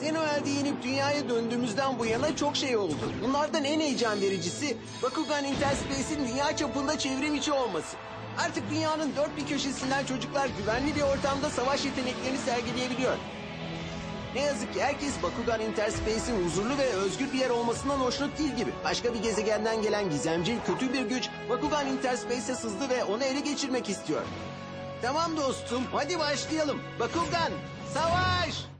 Xenoel'de yenip dünyaya döndüğümüzden bu yana çok şey oldu. Bunlardan en heyecan vericisi Bakugan Interspace'in dünya çapında çevrim içi olması. Artık dünyanın dört bir köşesinden çocuklar güvenli bir ortamda savaş yeteneklerini sergileyebiliyor. Ne yazık ki herkes Bakugan Interspace'in huzurlu ve özgür bir yer olmasından hoşnut değil gibi. Başka bir gezegenden gelen gizemci, kötü bir güç Bakugan Interspace'e sızdı ve onu ele geçirmek istiyor. Tamam dostum, hadi başlayalım. Bakugan, savaş!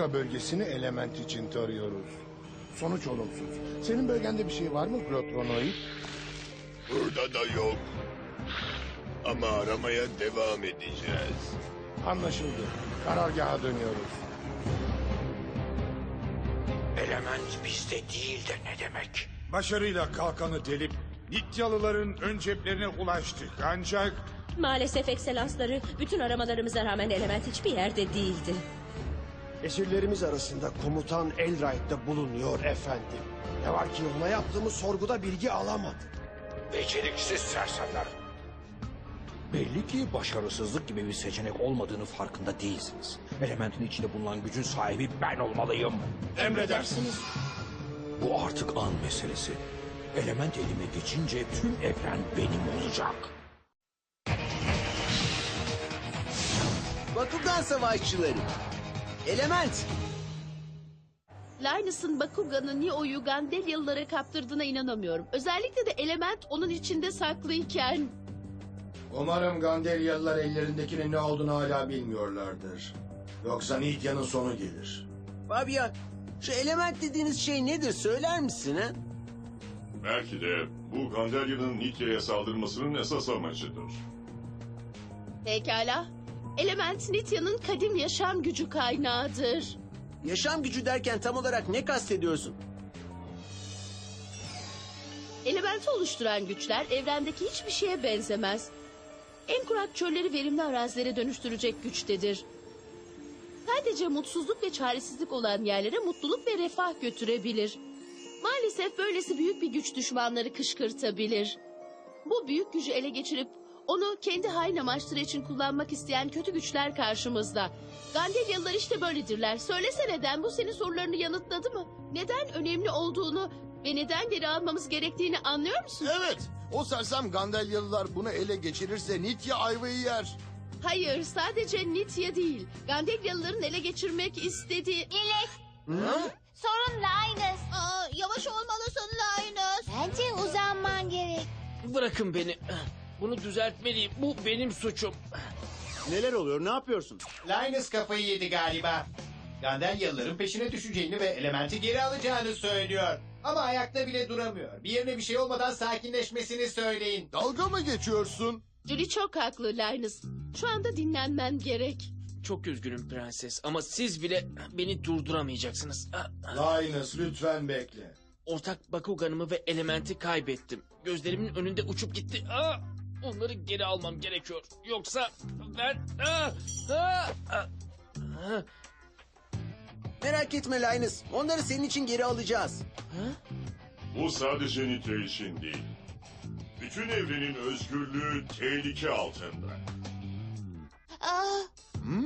Omega bölgesini element için tarıyoruz. Sonuç olumsuz. Senin bölgende bir şey var mı Glotronoid? Burada da yok. Ama aramaya devam edeceğiz. Anlaşıldı. Karargaha dönüyoruz. Element bizde değil de ne demek? Başarıyla kalkanı delip Nityalıların ön ceplerine ulaştık. Ancak Maalesef ekselansları bütün aramalarımıza rağmen element hiçbir yerde değildi. Esirlerimiz arasında komutan Elright'ta bulunuyor efendim. Ne var ki ona yaptığımız sorguda bilgi alamadık. Beceriksiz sersemler. Belli ki başarısızlık gibi bir seçenek olmadığını farkında değilsiniz. Elementin içinde bulunan gücün sahibi ben olmalıyım. Emredersiniz. Bu artık an meselesi. Element elime geçince tüm evren benim olacak. Bakugan savaşçıları. Element. Linus'ın Bakugan'ı Neo'yu Gandelyalılara kaptırdığına inanamıyorum. Özellikle de element onun içinde saklıyken. Umarım Gandelyalılar ellerindekinin ne olduğunu hala bilmiyorlardır. Yoksa Nidya'nın sonu gelir. Fabian, şu element dediğiniz şey nedir söyler misin ha? Belki de bu Gandalya'nın Nikya'ya saldırmasının esas amacıdır. Pekala. Element Nitya'nın kadim yaşam gücü kaynağıdır. Yaşam gücü derken tam olarak ne kastediyorsun? Elementi oluşturan güçler evrendeki hiçbir şeye benzemez. En kurak çölleri verimli arazilere dönüştürecek güçtedir. Sadece mutsuzluk ve çaresizlik olan yerlere mutluluk ve refah götürebilir. Maalesef böylesi büyük bir güç düşmanları kışkırtabilir. Bu büyük gücü ele geçirip onu kendi hain amaçları için kullanmak isteyen kötü güçler karşımızda. Gandelyalılar işte böyledirler. Söylese neden bu senin sorularını yanıtladı mı? Neden önemli olduğunu ve neden geri almamız gerektiğini anlıyor musun? Evet, o sersem Gandelyalılar bunu ele geçirirse Nitya ayvayı yer. Hayır, sadece Nitya değil. Gandelyalıların ele geçirmek istediği... Sorun Linus. Aa, yavaş olmalısın Linus. Bence uzanman gerek. Bırakın beni. Bunu düzeltmeliyim. Bu benim suçum. Neler oluyor ne yapıyorsun? Linus kafayı yedi galiba. Gandelyalıların peşine düşeceğini ve elementi geri alacağını söylüyor. Ama ayakta bile duramıyor. Bir yerine bir şey olmadan sakinleşmesini söyleyin. Dalga mı geçiyorsun? Julie çok haklı Linus. Şu anda dinlenmen gerek. Çok üzgünüm prenses ama siz bile beni durduramayacaksınız. Linus lütfen bekle. Ortak Bakuganımı ve elementi kaybettim. Gözlerimin önünde uçup gitti. Aa! Onları geri almam gerekiyor. Yoksa ben... Aa! Aa! Aa! Merak etme Linus, onları senin için geri alacağız. Bu sadece Nitya için değil. Bütün evrenin özgürlüğü tehlike altında. Aa, Hı?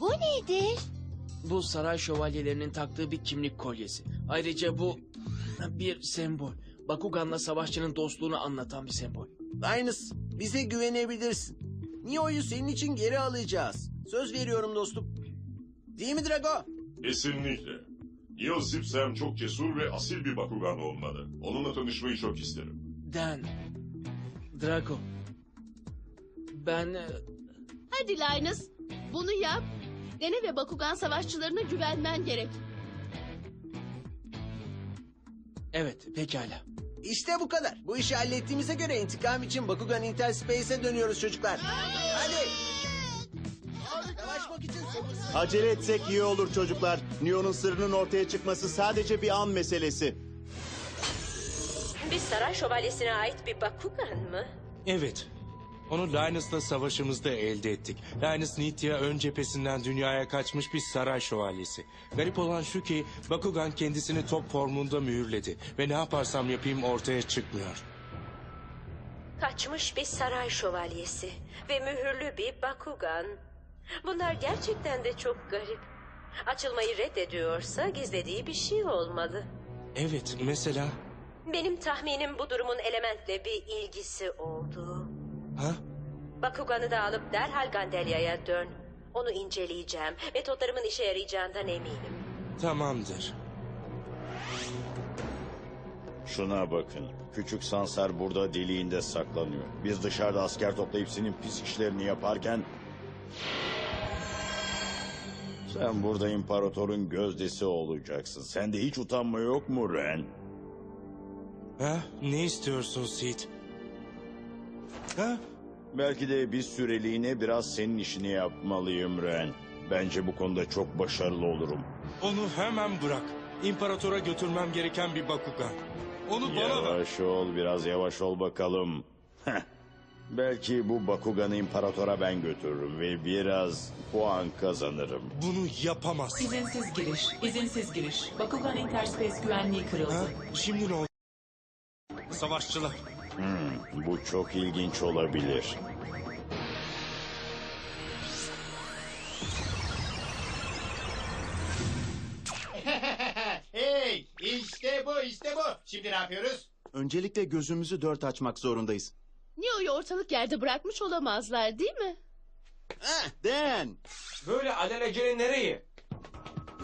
bu nedir? Bu saray şövalyelerinin taktığı bir kimlik kolyesi. Ayrıca bu bir sembol. Bakugan'la savaşçının dostluğunu anlatan bir sembol. Linus, bize güvenebilirsin. Neo'yu senin için geri alacağız. Söz veriyorum dostum. Değil mi Drago? Kesinlikle. Neo Zipsem çok cesur ve asil bir Bakugan olmalı. Onunla tanışmayı çok isterim. Dan. Drago. Ben... e, Hadi Linus, bunu yap. Dene ve Bakugan savaşçılarına güvenmen gerek. Evet, pekala. İşte bu kadar. Bu işi hallettiğimize göre intikam için Bakugan Interspace'e dönüyoruz çocuklar. Hadi. Savaşmak için sabırsız. Acele etsek iyi olur çocuklar. Neo'nun sırrının ortaya çıkması sadece bir an meselesi. Bir saray şövalyesine ait bir Bakugan mı? Evet. Onu Linus'la savaşımızda elde ettik. Linus Nitya ön cephesinden dünyaya kaçmış bir saray şövalyesi. Garip olan şu ki Bakugan kendisini top formunda mühürledi. Ve ne yaparsam yapayım ortaya çıkmıyor. Kaçmış bir saray şövalyesi ve mühürlü bir Bakugan. Bunlar gerçekten de çok garip. Açılmayı reddediyorsa gizlediği bir şey olmalı. Evet mesela... Benim tahminim bu durumun elementle bir ilgisi olduğu. Ha? Bakugan'ı da alıp derhal Gandelya'ya dön. Onu inceleyeceğim. Metotlarımın işe yarayacağından eminim. Tamamdır. Şuna bakın. Küçük Sansar burada deliğinde saklanıyor. Biz dışarıda asker toplayıp senin pis işlerini yaparken... Sen burada imparatorun gözdesi olacaksın. Sende hiç utanma yok mu Ren? Ha? Ne istiyorsun Sid? Ha? Belki de bir süreliğine biraz senin işini yapmalıyım Ren. Bence bu konuda çok başarılı olurum. Onu hemen bırak. İmparatora götürmem gereken bir Bakugan. Onu bana ver. Yavaş ol, biraz yavaş ol bakalım. Heh. Belki bu Bakugan'ı imparatora ben götürürüm ve biraz puan kazanırım. Bunu yapamazsın. İzinsiz giriş, izinsiz giriş. Bakugan Interspace güvenliği kırıldı. Ha? Şimdi ne oldu? Savaşçılar. Hmm, bu çok ilginç olabilir. hey işte bu işte bu. Şimdi ne yapıyoruz? Öncelikle gözümüzü dört açmak zorundayız. Neo'yu ortalık yerde bırakmış olamazlar değil mi? Dan! Böyle alelacele nereye?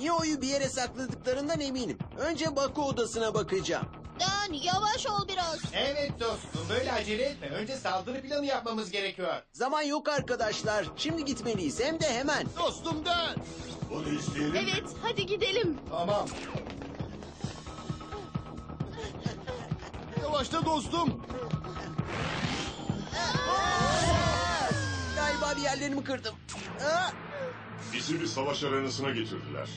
Neo'yu bir yere sakladıklarından eminim. Önce Baku odasına bakacağım. Dan yavaş ol biraz. Evet dostum böyle acele etme. Önce saldırı planı yapmamız gerekiyor. Zaman yok arkadaşlar. Şimdi gitmeliyiz hem de hemen. Dostum Dan. Bunu isteyelim. Evet hadi gidelim. Tamam. Yavaşla dostum. Galiba bir yerlerimi kırdım. Aa! Bizi bir savaş arenasına getirdiler.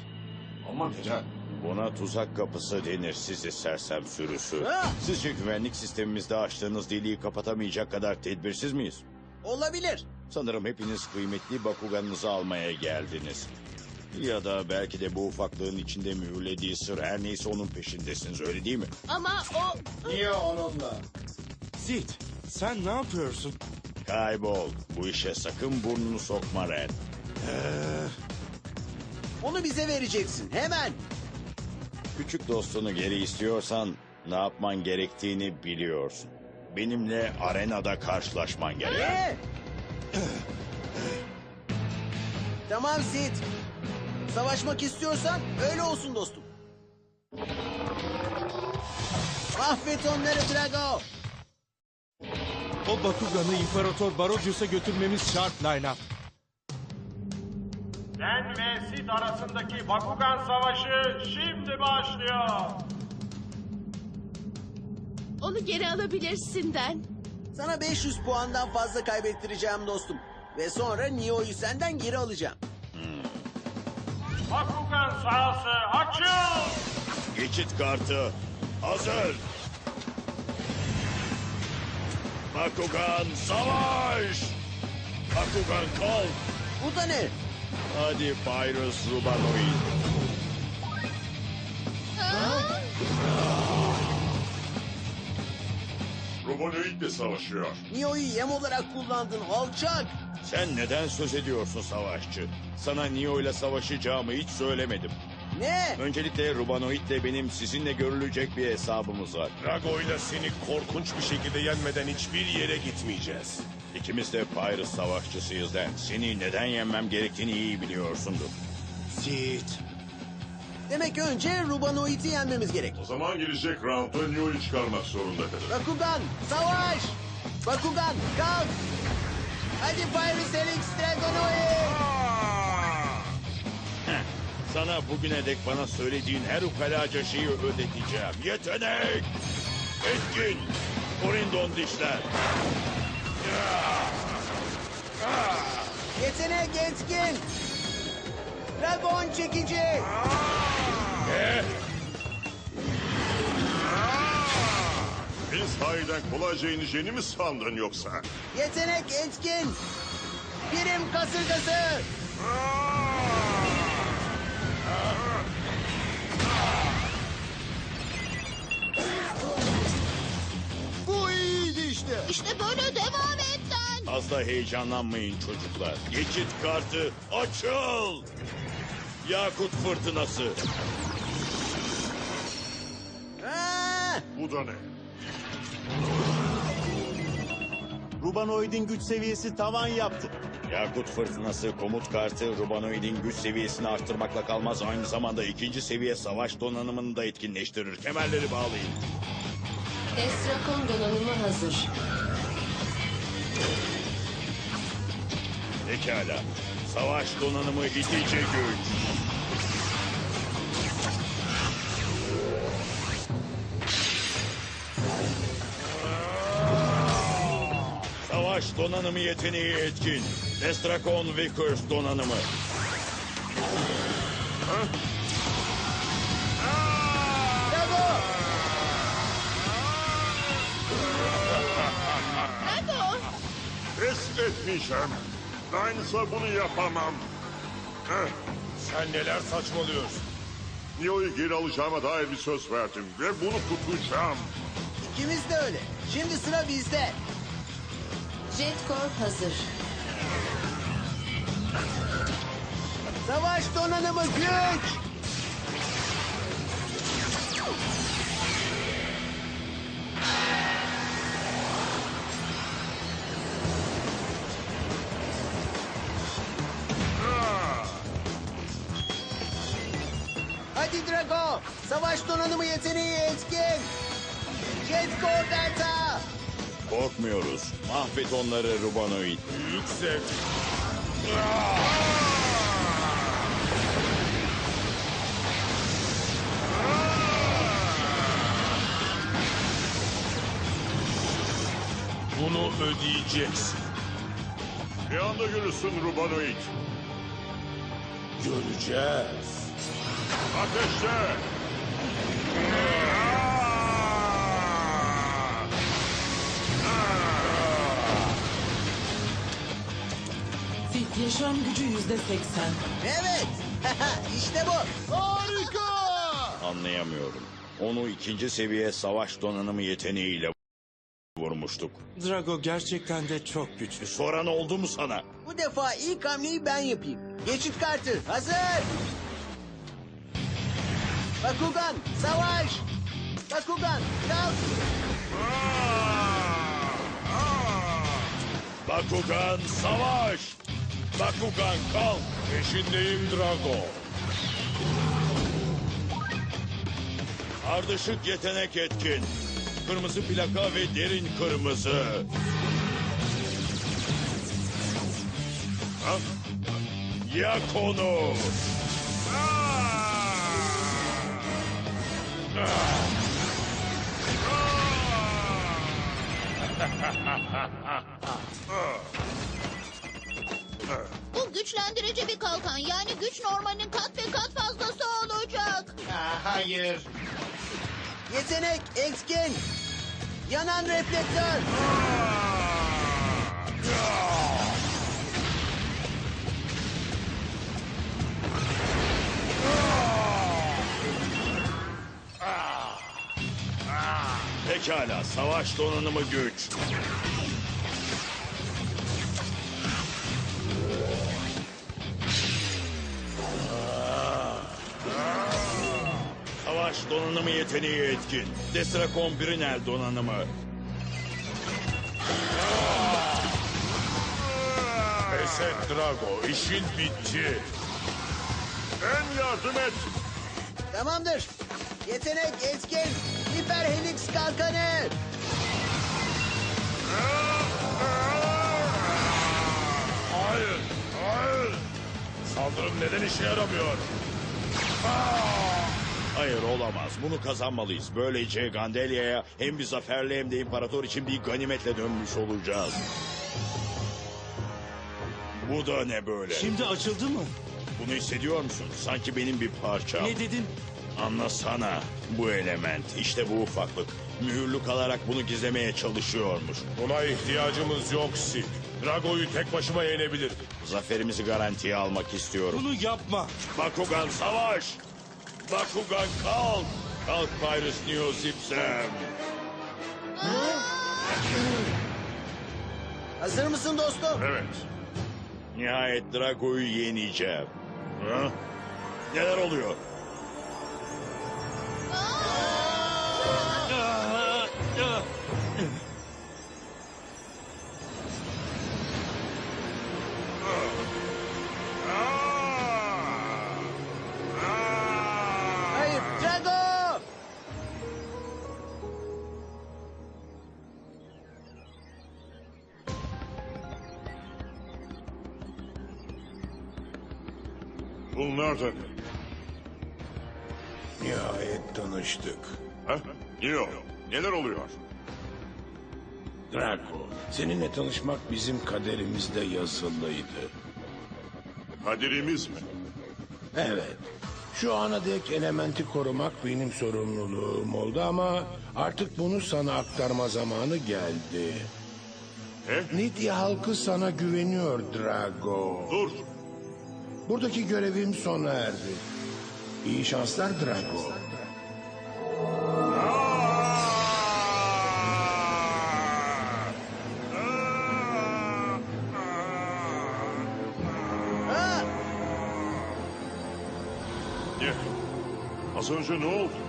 Ama neden? Buna tuzak kapısı denir sizi sersem sürüsü. Sizce güvenlik sistemimizde açtığınız deliği kapatamayacak kadar tedbirsiz miyiz? Olabilir. Sanırım hepiniz kıymetli Bakuganınızı almaya geldiniz. Ya da belki de bu ufaklığın içinde mühürlediği sır her neyse onun peşindesiniz öyle değil mi? Ama o... Niye onunla? Sid, sen ne yapıyorsun? Kaybol. Bu işe sakın burnunu sokma Ren. Onu bize vereceksin. Hemen. Küçük dostunu geri istiyorsan ne yapman gerektiğini biliyorsun. Benimle arenada karşılaşman gerek. Ne? tamam Sid. Savaşmak istiyorsan öyle olsun dostum. Mahvet onları Drago. O Bakugan'ı İmparator Barodius'a götürmemiz şart line-up. Den ve Sid arasındaki Bakugan Savaşı şimdi başlıyor. Onu geri alabilirsin Den. Sana 500 puandan fazla kaybettireceğim dostum. Ve sonra Neo'yu senden geri alacağım. Bakugan sahası açıl. Geçit kartı hazır. Bakugan savaş! Bakugan kal! Bu da ne? Hadi Pyrus Rubanoid. Robonoid de savaşıyor. Neo'yu yem olarak kullandın alçak. Sen neden söz ediyorsun savaşçı? Sana Neo ile savaşacağımı hiç söylemedim. Ne? Öncelikle Rubanoid ile benim sizinle görülecek bir hesabımız var. Drago ile seni korkunç bir şekilde yenmeden hiçbir yere gitmeyeceğiz. İkimiz de Pyrus savaşçısıyız den. Seni neden yenmem gerektiğini iyi biliyorsundur. Sid. Demek önce Rubanoid'i yenmemiz gerek. O zaman gelecek roundda Neo'yu çıkarmak zorunda kalır. Bakugan savaş. Bakugan kalk. Hadi Pyrus Helix Dragonoid. Sana bugüne dek bana söylediğin her ukalaca şeyi ödeteceğim. Yetenek! Etkin! Orindon dişler! Yetenek etkin. Dragon çekici. Ne? Beni sahiden kolayca ineceğini mi sandın yoksa? Yetenek etkin. Birim kasırgası. Fazla heyecanlanmayın çocuklar. Geçit kartı açıl! Yakut fırtınası. Aa! Bu da ne? Rubanoid'in güç seviyesi tavan yaptı. Yakut fırtınası komut kartı Rubanoid'in güç seviyesini arttırmakla kalmaz. Aynı zamanda ikinci seviye savaş donanımını da etkinleştirir. Kemerleri bağlayın. Estrakon donanımı hazır. Pekala. Savaş donanımı itici güç. Savaş donanımı yeteneği etkin. Destrakon Vickers donanımı. Drago. Pes etmeyeceğim. Aynısı bunu yapamam. Heh. Sen neler saçmalıyorsun? Neo'yu geri alacağıma dair bir söz verdim ve bunu tutacağım. İkimiz de öyle. Şimdi sıra bizde. Jet Corp hazır. Savaş donanımı güç. Savaş donanımı yeteneği etkin. Jet Core Delta. Korkmuyoruz. Mahvet onları Rubanoid. Yüksek. Bunu ödeyeceksin. Bir anda görürsün Rubanoid. Göreceğiz. Ateşle! Fit yaşam gücü yüzde seksen. Evet. işte bu. Harika. Anlayamıyorum. Onu ikinci seviye savaş donanımı yeteneğiyle vurmuştuk. Drago gerçekten de çok güçlü. Soran oldu mu sana? Bu defa ilk hamleyi ben yapayım. Geçit kartı hazır. Bakugan savaş. Bakugan kalk. Bakugan savaş! Bakugan kalk! Peşindeyim Drago. Ardışık yetenek etkin. Kırmızı plaka ve derin kırmızı. Ha? Yak onu! Bu güçlendirici bir kalkan. Yani güç normalinin kat ve kat fazlası olacak. hayır. Yetenek etkin. Yanan reflektör. Pekala, savaş donanımı güç. Savaş donanımı yeteneği etkin. Destrakon Brinel donanımı. Pes et Drago. işin bitti. En yardım et. Tamamdır. Yetenek etkin. Hiper helix kalkanı. Hayır, hayır. Saldırım neden işe yaramıyor? Hayır olamaz. Bunu kazanmalıyız. Böylece Gandelya'ya hem bir zaferle hem de imparator için bir ganimetle dönmüş olacağız. Bu da ne böyle? Şimdi açıldı mı? Bunu hissediyor musun? Sanki benim bir parçam. Ne dedin? Anlasana. Bu element, işte bu ufaklık. Mühürlü kalarak bunu gizlemeye çalışıyormuş. Buna ihtiyacımız yok Sid. Drago'yu tek başıma yenebilir. Zaferimizi garantiye almak istiyorum. Bunu yapma. Bakugan savaş! Bakugan kalk! Kalk Pyrus Neo Zipsem! Hazır mısın dostum? Evet. Nihayet Drago'yu yeneceğim. Ha? Neler oluyor? Bunlar da ne? Nihayet tanıştık. Ha? Neo, neler oluyor? Drago, seninle tanışmak bizim kaderimizde yazılıydı. Kaderimiz mi? Evet. Şu ana dek elementi korumak benim sorumluluğum oldu ama artık bunu sana aktarma zamanı geldi. Nidya halkı sana güveniyor Drago. Dur. Buradaki görevim sona erdi. İyi şanslar Drago. Az önce ne oldu?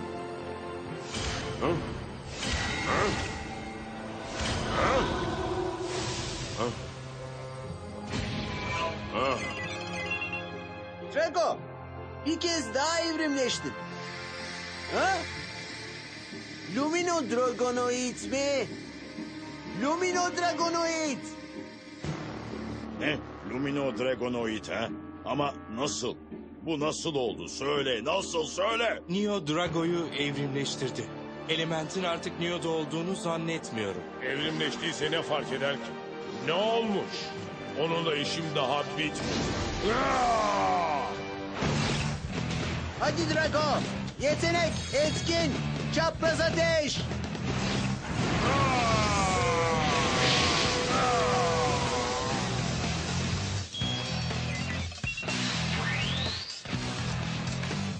Evrimleştin. Ha? Lumino Dragonoid mi? Lumino Dragonoid! Ne? Lumino Dragonoid ha? Ama nasıl? Bu nasıl oldu? Söyle, nasıl söyle? Neo Drago'yu evrimleştirdi. Elementin artık Neo'da olduğunu zannetmiyorum. Evrimleştiyse ne fark eder ki? Ne olmuş? Onunla işim daha bitmedi. Hadi Drago! Yetenek, etkin, çapraz ateş!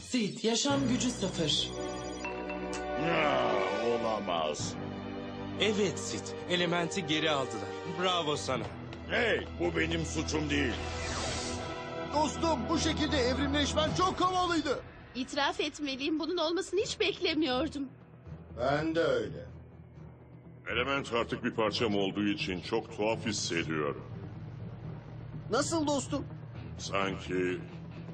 Sid, yaşam gücü sıfır. Ya, olamaz. Evet Sid, elementi geri aldılar. Bravo sana. Hey, bu benim suçum değil. Dostum bu şekilde evrimleşmen çok havalıydı. İtiraf etmeliyim bunun olmasını hiç beklemiyordum. Ben de öyle. Element artık bir parçam olduğu için çok tuhaf hissediyorum. Nasıl dostum? Sanki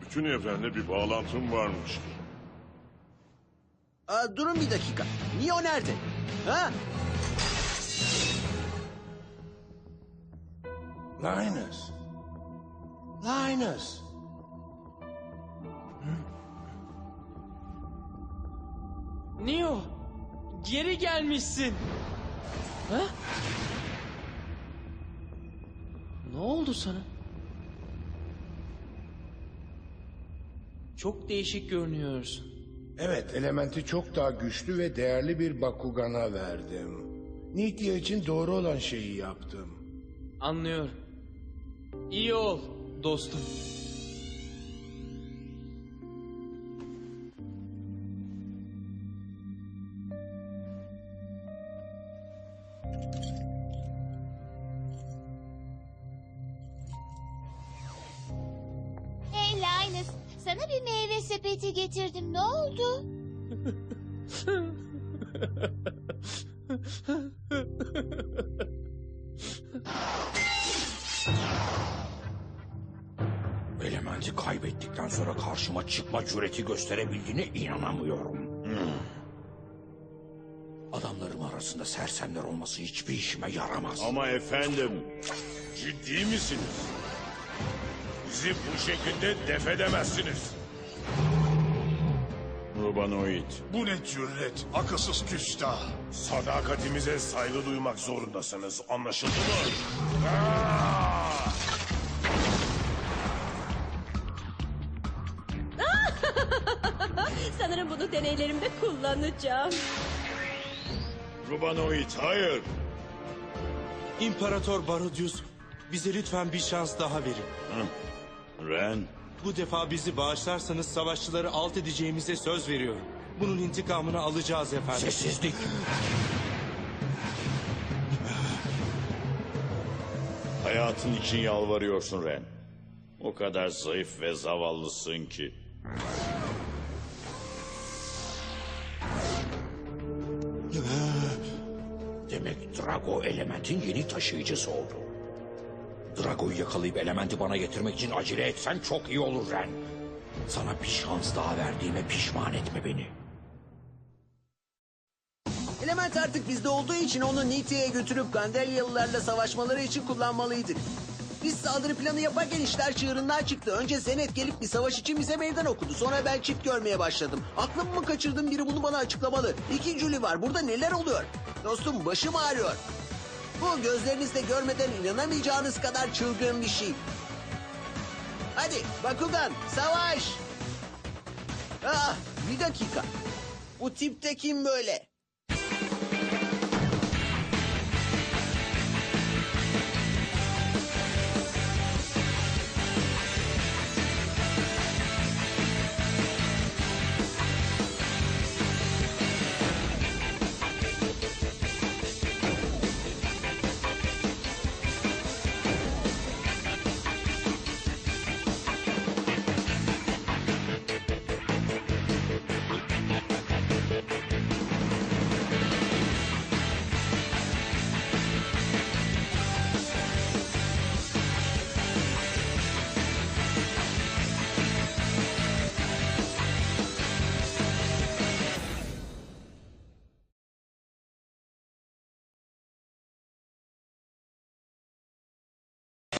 bütün evrenle bir bağlantım varmış gibi. Aa, durun bir dakika. Neo nerede? Ha? Linus. Linus. Neo, geri gelmişsin. Ha? Ne oldu sana? Çok değişik görünüyorsun. Evet, elementi çok daha güçlü ve değerli bir Bakugan'a verdim. Nitya için doğru olan şeyi yaptım. Anlıyorum. İyi ol dostum. Elementi kaybettikten sonra karşıma çıkma cüreti gösterebildiğine inanamıyorum. Adamlarım arasında sersemler olması hiçbir işime yaramaz. Ama efendim, Ciddi misiniz? Bizi bu şekilde def edemezsiniz. Rubanoid. Bu ne cüret, akılsız küstah. Sadakatimize saygı duymak zorundasınız, anlaşıldı mı? Aa! Sanırım bunu deneylerimde kullanacağım. Rubanoid hayır. İmparator Barudius, bize lütfen bir şans daha verin. Ren. Bu defa bizi bağışlarsanız savaşçıları alt edeceğimize söz veriyorum. Bunun intikamını alacağız efendim. Sessizlik. Hayatın için yalvarıyorsun Ren. O kadar zayıf ve zavallısın ki. Demek Drago elementin yeni taşıyıcısı oldu. Drago'yu yakalayıp elementi bana getirmek için acele etsen çok iyi olur Ren. Sana bir şans daha verdiğime pişman etme beni. Element artık bizde olduğu için onu Nitya'ya götürüp Gandelyalılarla savaşmaları için kullanmalıydık. Biz saldırı planı yaparken işler çığırından çıktı. Önce Zenet gelip bir savaş için bize meydan okudu. Sonra ben çift görmeye başladım. Aklımı mı kaçırdım biri bunu bana açıklamalı. İki Julie var. Burada neler oluyor? Dostum başım ağrıyor. Bu gözlerinizle görmeden inanamayacağınız kadar çılgın bir şey. Hadi Bakugan savaş. Ah bir dakika. Bu tip kim böyle?